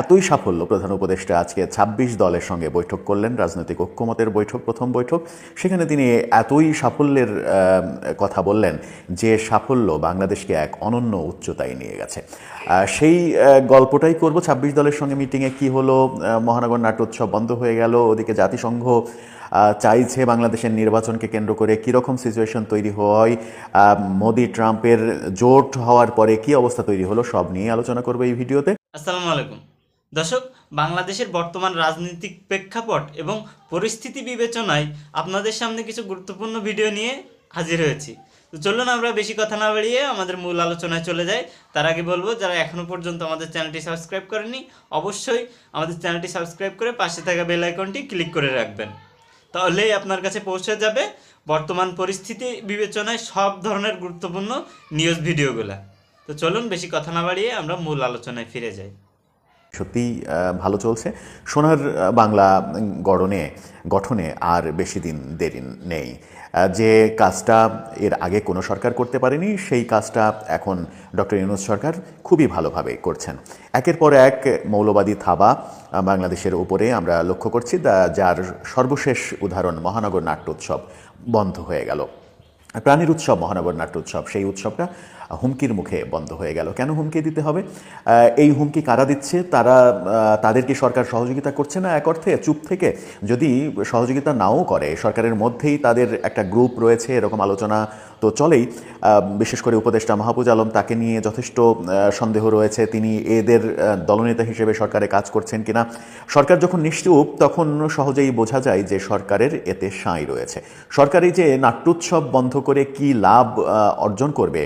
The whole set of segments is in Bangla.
এতই সাফল্য প্রধান উপদেষ্টা আজকে ২৬ দলের সঙ্গে বৈঠক করলেন, রাজনৈতিক ঐক্যমতের বৈঠক, প্রথম বৈঠক। সেখানে তিনি এতই সাফল্যের কথা বললেন যে সাফল্য বাংলাদেশকে এক অনন্য উচ্চতায় নিয়ে গেছে। সেই গল্পটাই করব। ২৬ দলের সঙ্গে মিটিংয়ে কি হলো? মহানগর নাট্যোৎসব বন্ধ হয়ে গেল, ওদিকে জাতিসংঘ চাইছে বাংলাদেশের নির্বাচনকে কেন্দ্র করে কীরকম সিচুয়েশন তৈরি হয়। মোদি, ট্রাম্পের জোট হওয়ার পরে কি অবস্থা তৈরি হলো সব নিয়ে আলোচনা করব এই ভিডিওতে। আসসালামু আলাইকুম। দর্শক, বাংলাদেশের বর্তমান রাজনৈতিক প্রেক্ষাপট এবং পরিস্থিতি বিবেচনায় আপনাদের সামনে কিছু গুরুত্বপূর্ণ ভিডিও নিয়ে হাজির হয়েছি। তো চলুন আমরা বেশি কথা না বাড়িয়ে আমাদের মূল আলোচনায় চলে যাই। তার আগে বলব, যারা এখনও পর্যন্ত আমাদের চ্যানেলটি সাবস্ক্রাইব করেনি অবশ্যই আমাদের চ্যানেলটি সাবস্ক্রাইব করে পাশে থাকা বেল আইকনটি ক্লিক করে রাখবেন। তাহলেই আপনার কাছে পৌঁছে যাবে বর্তমান পরিস্থিতি বিবেচনায় সব ধরনের গুরুত্বপূর্ণ নিউজ ভিডিওগুলো। তো চলুন বেশি কথা না বাড়িয়ে আমরা মূল আলোচনায় ফিরে যাই। সত্যি ভালো চলছে। সোনার বাংলা গড়নে, গঠনে আর বেশি দিন দেরি নেই। যে কাজটা এর আগে কোনো সরকার করতে পারেনি, সেই কাজটা এখন ডক্টর ইউনুস সরকার খুবই ভালোভাবে করছেন। একের পর এক মৌলবাদী থাবা বাংলাদেশের উপরে আমরা লক্ষ্য করছি যার সর্বশেষ উদাহরণ মহানগর নাট্যোৎসব বন্ধ হয়ে গেল। প্রাণীর উৎসব, মহানগর নাট্য উৎসব সেই উৎসবটা হুমকির মুখে বন্ধ হয়ে গেল। কেন হুমকি দিতে হবে? এই হুমকি কারা দিচ্ছে? তারা তাদেরকে সরকার সহযোগিতা করছে না? এক অর্থে চুপ থেকে যদি সহযোগিতা নাও করে, সরকারের মধ্যেই তাদের একটা গ্রুপ রয়েছে, এরকম আলোচনা তো চলেই। বিশেষ করে উপদেষ্টা মাহবুজ আলম তাকে নিয়ে যথেষ্ট সন্দেহ রয়েছে। তিনি এদের দলনেতা হিসেবে সরকারে কাজ করছেন কিনা? সরকার যখন নিশ্চুপ, তখন সহজেই বোঝা যায় যে সরকারের এতে সাঁই রয়েছে। সরকারি যে নাট্যোৎসব বন্ধ করে কি লাভ অর্জন করবে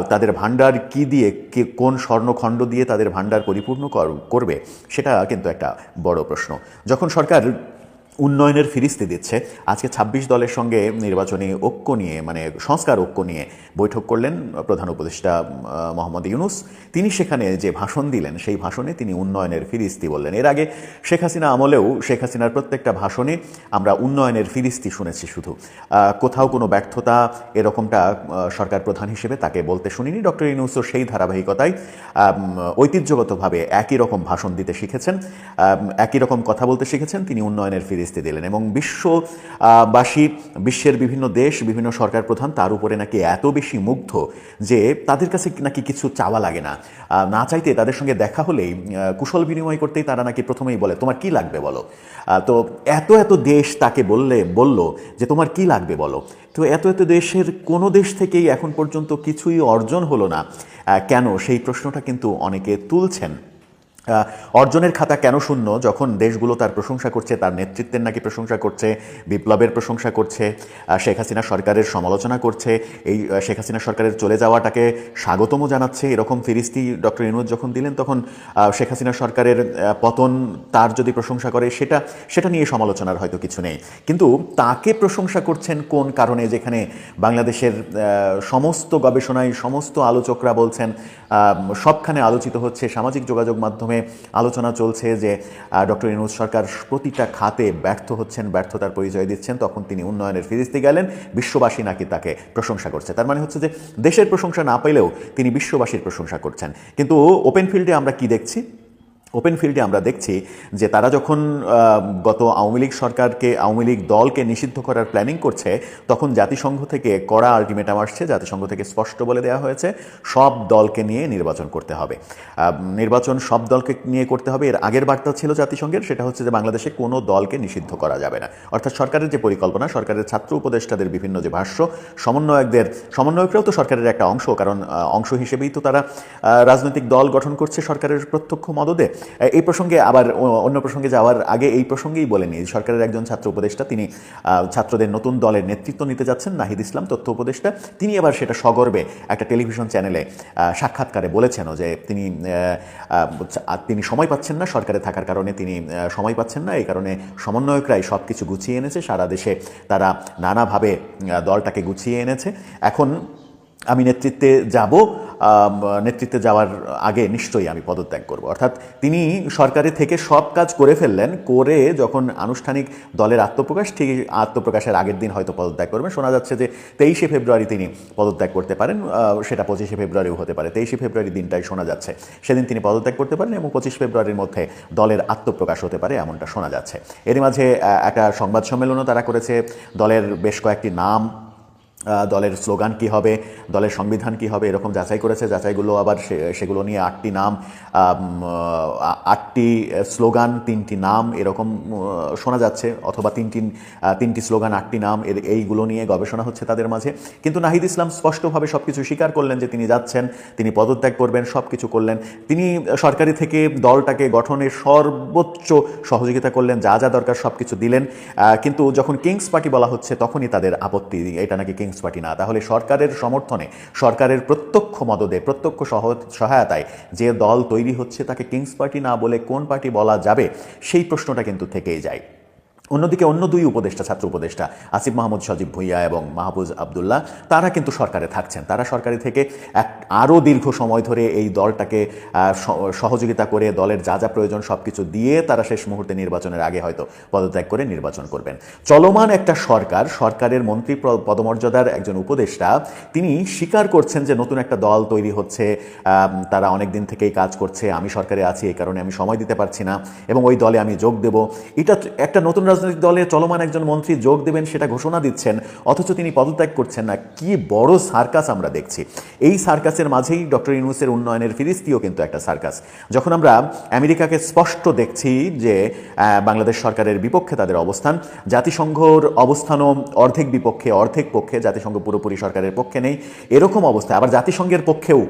তাদের ভাণ্ডার কি দিয়ে, কে কোন স্বর্ণখণ্ড দিয়ে তাদের ভাণ্ডার পরিপূর্ণ কর- করবে, সেটা কিন্তু একটা বড় প্রশ্ন। যখন সরকার উন্নয়নের ফিরিস্তি দিচ্ছে। আজকে ২৬ দলের সঙ্গে নির্বাচনী ঐক্য নিয়ে মানে সংস্কার ঐক্য নিয়ে বৈঠক করলেন প্রধান উপদেষ্টা মোহাম্মদ ইউনুস। তিনি সেখানে যে ভাষণ দিলেন, সেই ভাষণে তিনি উন্নয়নের ফিরিস্তি বললেন। এর আগে শেখ হাসিনা আমলেও শেখ হাসিনার প্রত্যেকটা ভাষণে আমরা উন্নয়নের ফিরিস্তি শুনেছি শুধু। কোথাও কোনো ব্যর্থতা এরকমটা সরকার প্রধান হিসেবে তাকে বলতে শুনিনি। ডক্টর ইউনুসও সেই ধারাবাহিকতায় ঐতিহ্যগতভাবে একই রকম ভাষণ দিতে শিখেছেন। একই রকম কথা বলতে শিখেছেন। তিনি উন্নয়নের ফিরিস্তি দিলেন এবং বিশ্ববাসী, বিশ্বের বিভিন্ন দেশ, বিভিন্ন সরকার প্রধান তার উপরে নাকি এত বেশি মুগ্ধ যে তাদের কাছে নাকি কিছু চাওয়া লাগে না। না চাইতে তাদের সঙ্গে দেখা হলেই কুশল বিনিময় করতেই তারা নাকি প্রথমেই বলে, তোমার কি লাগবে বলো? তো এত এত দেশ তাকে বললে, বলল যে, তোমার কি লাগবে বলো? তো এত এত দেশের কোনো দেশ থেকেই এখন পর্যন্ত কিছুই অর্জন হলো না। কেন? সেই প্রশ্নটা কিন্তু অনেকে তুলছেন। অর্জনের খাতা কেন শূন্য যখন দেশগুলো তার প্রশংসা করছে, তার নেতৃত্বের নাকি প্রশংসা করছে, বিপ্লবের প্রশংসা করছে শেখ হাসিনা সরকারের সমালোচনা করছে, এই শেখ হাসিনা সরকারের চলে যাওয়াটাকে স্বাগতম জানাচ্ছে, এরকম ফিরিস্তি ডক্টর ইনুজ যখন দিলেন, তখন শেখ হাসিনা সরকারের পতন তার যদি প্রশংসা করে, সেটা সেটা নিয়ে সমালোচনার হয়তো কিছু নেই। কিন্তু তাকে প্রশংসা করছেন কোন কারণে? যেখানে বাংলাদেশের সমস্ত গবেষণায় সমস্ত আলোচকরা বলছেন সবখানে আলোচিত হচ্ছে সামাজিক যোগাযোগ মাধ্যমে আলোচনা চলছে যে ডক্টর ইনুজ সরকার প্রতিটা খাতে ব্যর্থ হচ্ছেন, ব্যর্থতার পরিচয় দিচ্ছেন, তখন তিনি উন্নয়নের ফিরিস্তি গেলেন, বিশ্ববাসী নাকি তাকে প্রশংসা করছে। তার মানে হচ্ছে যে, দেশের প্রশংসা না পেলেও তিনি বিশ্ববাসীর প্রশংসা করছেন। কিন্তু ওপেন ফিল্ডে আমরা কি দেখছি? ওপেন ফিল্ডে আমরা দেখছি যে তারা যখন গত আওয়ামী লীগ সরকারকে, আওয়ামী লীগ দলকে নিষিদ্ধ করার প্ল্যানিং করছে, তখন জাতিসংঘ থেকে কড়া আলটিমেটাম আসছে, জাতিসংঘ থেকে স্পষ্ট বলে দেওয়া হয়েছে, সব দলকে নিয়ে নির্বাচন করতে হবে। নির্বাচন সব দলকে নিয়ে করতে হবে, এর আগের বার্তা ছিল জাতিসংঘের, সেটা হচ্ছে যে বাংলাদেশে কোনো দলকে নিষিদ্ধ করা যাবে না। অর্থাৎ সরকারের যে পরিকল্পনা, সরকারের ছাত্র উপদেষ্টাদের বিভিন্ন যে ভাষ্য, সমন্বয়কদের, সমন্বয়করাও তো সরকারের একটা অংশ, কারণ অংশ হিসেবেই তো তারা রাজনৈতিক দল গঠন করছে সরকারের প্রত্যক্ষ মদদে। এই প্রসঙ্গে আবার অন্য প্রসঙ্গে যাওয়ার আগে এই প্রসঙ্গেই বলে নিই, সরকারের একজন ছাত্র উপদেষ্টা তিনি ছাত্রদের নতুন দলের নেতৃত্ব নিতে যাচ্ছেন, নাহিদ ইসলাম, তথ্য উপদেষ্টা। তিনি এবার সেটা সগর্বে একটা টেলিভিশন চ্যানেলে সাক্ষাৎকারে বলেছেনও যে তিনি তিনি সময় পাচ্ছেন না সরকারে থাকার কারণে, তিনি সময় পাচ্ছেন না, এই কারণে সমন্বয়করাই সব কিছু গুছিয়ে এনেছে, সারা দেশে তারা নানাভাবে দলটাকে গুছিয়ে এনেছে। এখন আমি নেতৃত্বে যাব নেতৃত্বে যাওয়ার আগে নিশ্চয়ই আমি পদত্যাগ করব। অর্থাৎ তিনি সরকারে থেকে সব কাজ করে ফেললেন, করে যখন আনুষ্ঠানিক দলের আত্মপ্রকাশ, ঠিক আত্মপ্রকাশের আগের দিন হয়তো পদত্যাগ করবেন। শোনা যাচ্ছে যে তেইশে ফেব্রুয়ারি তিনি পদত্যাগ করতে পারেন সেটা পঁচিশে ফেব্রুয়ারিও হতে পারে। তেইশে ফেব্রুয়ারি দিনটাই শোনা যাচ্ছে। সেদিন তিনি পদত্যাগ করতে পারেন এবং পঁচিশ ফেব্রুয়ারির মধ্যে দলের আত্মপ্রকাশ হতে পারে এমনটা শোনা যাচ্ছে। এরই মাঝে একটা সংবাদ সম্মেলনও তারা করেছে। দলের বেশ কয়েকটি নাম দলের স্লোগান কি হবে, দলের সংবিধান কি হবে, এরকম যাচাই করেছে, যাচাইগুলো আবার সেগুলো নিয়ে আটটি নাম আটটি স্লোগান, তিনটি নাম এরকম শোনা যাচ্ছে, অথবা তিনটি তিনটি স্লোগান, আটটি নাম, এর, এইগুলো নিয়ে গবেষণা হচ্ছে তাদের মাঝে। কিন্তু নাহিদ ইসলাম স্পষ্টভাবে সব কিছু স্বীকার করলেন যে তিনি যাচ্ছেন, তিনি পদত্যাগ করবেন সব কিছু করলেন। তিনি সরকারি থেকে দলটাকে গঠনের সর্বোচ্চ সহযোগিতা করলেন, যা যা দরকার সব কিছু দিলেন কিন্তু যখন কিংস পার্টি বলা হচ্ছে, তখনই তাদের আপত্তি, এটা নাকি কিংস পার্টি না তাহলে সরকারের সমর্থনে, সরকারের প্রত্যক্ষ মদদে, প্রত্যক্ষ সহ- সহায়তায় যে দল তৈরি হচ্ছে তাকে কিংস পার্টি না বলে কোন পার্টি বলা যাবে, সেই প্রশ্নটা কিন্তু থেকেই যায়। অন্যদিকে অন্য দুই উপদেষ্টা, ছাত্র উপদেষ্টা, আসিফ মাহমুদ, সজীব ভুইয়া এবং মাহবুজ আবদুল্লাহ, তারা কিন্তু সরকারে থাকছেন। তারা সরকারি থেকে এক আরও দীর্ঘ সময় ধরে এই দলটাকে সহযোগিতা করে, দলের যা যা প্রয়োজন সব কিছু দিয়ে তারা শেষ মুহূর্তে নির্বাচনের আগে হয়তো পদত্যাগ করে নির্বাচন করবেন। চলমান একটা সরকার, সরকারের মন্ত্রী পদমর্যাদার একজন উপদেষ্টা, তিনি স্বীকার করছেন যে নতুন একটা দল তৈরি হচ্ছে তারা অনেক দিন থেকেই কাজ করছে, আমি সরকারে আছি, এই কারণে আমি সময় দিতে পারছি না, এবং ওই দলে আমি যোগ দেব। এটা একটা নতুন রাজনৈতিক দলে চলমান একজন মন্ত্রী যোগ দেবেন সেটা ঘোষণা দিচ্ছেন, অথচ তিনি পদত্যাগ করছেন না। কি বড় সার্কাস আমরা দেখছি। এই সার্কাসের মাঝেই ডক্টর ইউনুসের উন্নয়নের ফিরিস্তিও কিন্তু একটা সার্কাস। যখন আমরা আমেরিকাকে স্পষ্ট দেখছি যে বাংলাদেশ সরকারের বিপক্ষে তাদের অবস্থান, জাতিসংঘর অবস্থানও অর্ধেক বিপক্ষে, অর্ধেক পক্ষে, জাতিসংঘ পুরোপুরি সরকারের পক্ষে নেই, এরকম অবস্থা। আবার জাতিসংঘের পক্ষেও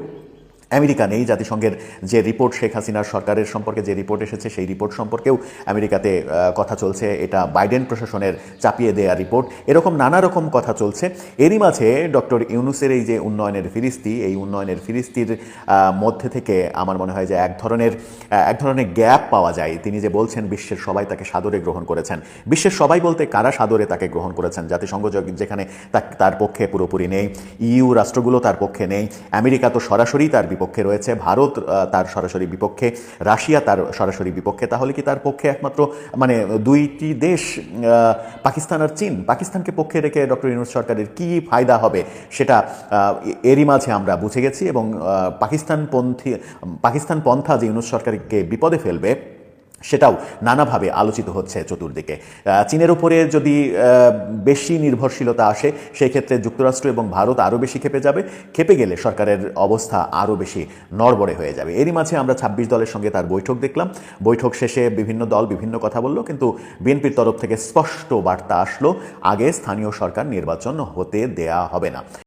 আমেরিকা নেই। জাতিসংঘের যে রিপোর্ট, শেখ হাসিনার সরকারের সম্পর্কে যে রিপোর্ট এসেছে, সেই রিপোর্ট সম্পর্কেও আমেরিকাতে কথা চলছে। এটা বাইডেন প্রশাসনের চাপিয়ে দেয়া রিপোর্ট। এরকম নানা রকম কথা চলছে। এরই মাঝে ডক্টর ইউনুসের এই যে উন্নয়নের ফিরিস্তি, এই উন্নয়নের ফিরিস্তির মধ্যে থেকে আমার মনে হয় যে এক ধরনের এক ধরনের গ্যাপ পাওয়া যায়। তিনি যে বলছেন, বিশ্বের সবাই তাকে সাদরে গ্রহণ করেছেন। বিশ্বের সবাই বলতে কারা সাদরে তাকে গ্রহণ করেছেন? জাতিসংঘ যেখানে তার পক্ষে পুরোপুরি নেই। ইউ রাষ্ট্রগুলো তার পক্ষে নেই। আমেরিকা তো সরাসরি তার বিপক্ষে রয়েছে, ভারত তার সরাসরি বিপক্ষে, রাশিয়া তার সরাসরি বিপক্ষে, তাহলে কি তার পক্ষে একমাত্র মানে দুইটি দেশ পাকিস্তান আর চীন, পাকিস্তানকে পক্ষে রেখে ডক্টর ইউনুস সরকারের কি ফায়দা হবে সেটা এরই মাঝে আমরা বুঝে গেছি এবং পাকিস্তান পাকিস্তানপন্থী পাকিস্তান পন্থা যে ইউনুস সরকারকে বিপদে ফেলবে সেটাও নানাভাবে আলোচিত হচ্ছে চতুর্দিকে। চীনের উপরে যদি বেশি নির্ভরশীলতা আসে সেই ক্ষেত্রে যুক্তরাষ্ট্র এবং ভারত আরও বেশি খেপে যাবে। খেপে গেলে সরকারের অবস্থা আরও বেশি নড়বড়ে হয়ে যাবে। এরই মাঝে আমরা ছাব্বিশ দলের সঙ্গে তার বৈঠক দেখলাম। বৈঠক শেষে বিভিন্ন দল বিভিন্ন কথা বলল, কিন্তু বিএনপির তরফ থেকে স্পষ্ট বার্তা আসলো, আগে স্থানীয় সরকার নির্বাচন হতে দেয়া হবে না।